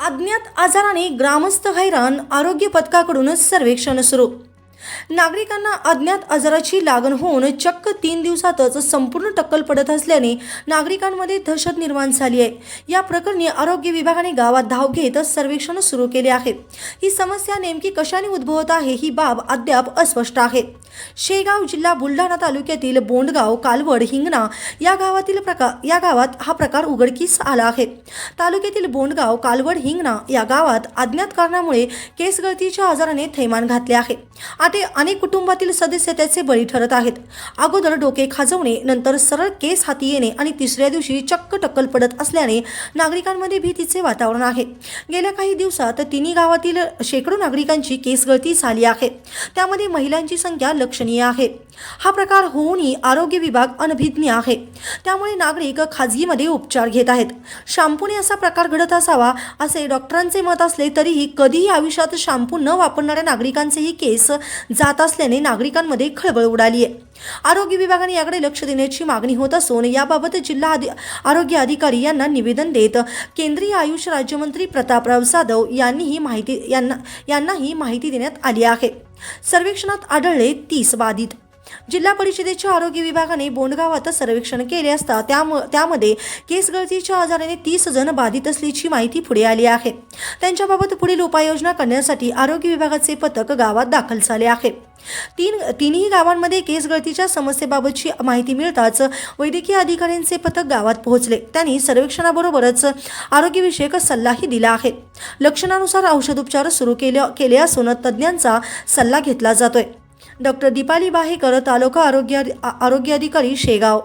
अज्ञात आजाराने ग्रामस्थ हैराण आरोग्य पथकाकडूनच सर्वेक्षण सुरू नागरिकांना अज्ञात आजाराची लागण होऊन चक्क तीन दिवसातच संपूर्ण टक्कल पडत असल्याने नागरिकांमध्ये दहशत निर्माण झाली आहे. या प्रकरणी आरोग्य विभागाने गावात धाव घेत सर्वेक्षण सुरू केले आहे. ही समस्या नेमकी कशाने उद्भवत आहे ही बाब अद्याप अस्पष्ट आहे. शेगाव जिल्हा बुलढाणा तालुक्यातील बोंडगाव कालवड हिंगणा या गावातील प्रकार या गावात हा प्रकार उघडकीस आला आहे. तालुक्यातील बोंडगाव कालवड हिंगणा या गावात अज्ञात कारणामुळे केसगळतीच्या आजाराने थैमान घातले आहे. आता अनेक कुटुंबातील सदस्य त्याचे बळी ठरत आहेत. अगोदर डोके खाजवणे नंतर सरळ केस हाती येणे आणि तिसऱ्या दिवशी चक्क टक्कल पडत असल्याने नागरिकांमध्ये भीतीचे वातावरण आहे. गेल्या काही दिवसात तिन्ही गावातील शेकडो नागरिकांची केस गळती झाली आहे. त्यामध्ये महिलांची संख्या लक्षणीय आहे. हा प्रकार होऊनही आरोग्य विभाग अनभिज्ञ आहे. त्यामुळे नागरिक खाजगीमध्ये उपचार घेत आहेत. शॅम्पूने असा प्रकार घडत असावा असे डॉक्टरांचे मत असले तरीही कधीही आयुष्यात शॅम्पू न वापरणाऱ्या नागरिकांचेही केस जात असल्याने नागरिकांमध्ये खळबळ उडाली आहे आरोग्य विभागाने याकडे लक्ष देण्याची मागणी होत असून याबाबत जिल्हा अधि आरोग्य अधिकारी यांना निवेदन देत केंद्रीय आयुष राज्यमंत्री प्रतापराव जाधव यांनी ही माहिती यांना यांना ही माहिती देण्यात आली आहे. सर्वेक्षणात आढळले तीस बाधित जिल्हा परिषदेच्या आरोग्य विभागाने बोंडगावात सर्वेक्षण केले असता त्याम त्यामध्ये केस गळतीच्या आजाराने तीस जण बाधित असल्याची माहिती पुढे आली आहे. त्यांच्याबाबत पुढील उपाययोजना करण्यासाठी आरोग्य विभागाचे पथक गावात दाखल झाले आहे. तीन तिन्ही गावांमध्ये केस गळतीच्या समस्येबाबतची माहिती मिळताच वैद्यकीय अधिकाऱ्यांचे पथक गावात पोहोचले. त्यांनी सर्वेक्षणाबरोबरच आरोग्यविषयक सल्लाही दिला आहे. लक्षणानुसार औषधोपचार सुरू केले केले असून तज्ज्ञांचा सल्ला घेतला जातोय. डॉक्टर दीपाली बाहेकर तालुका आरोग्य आरोग्य अधिकारी शेगाव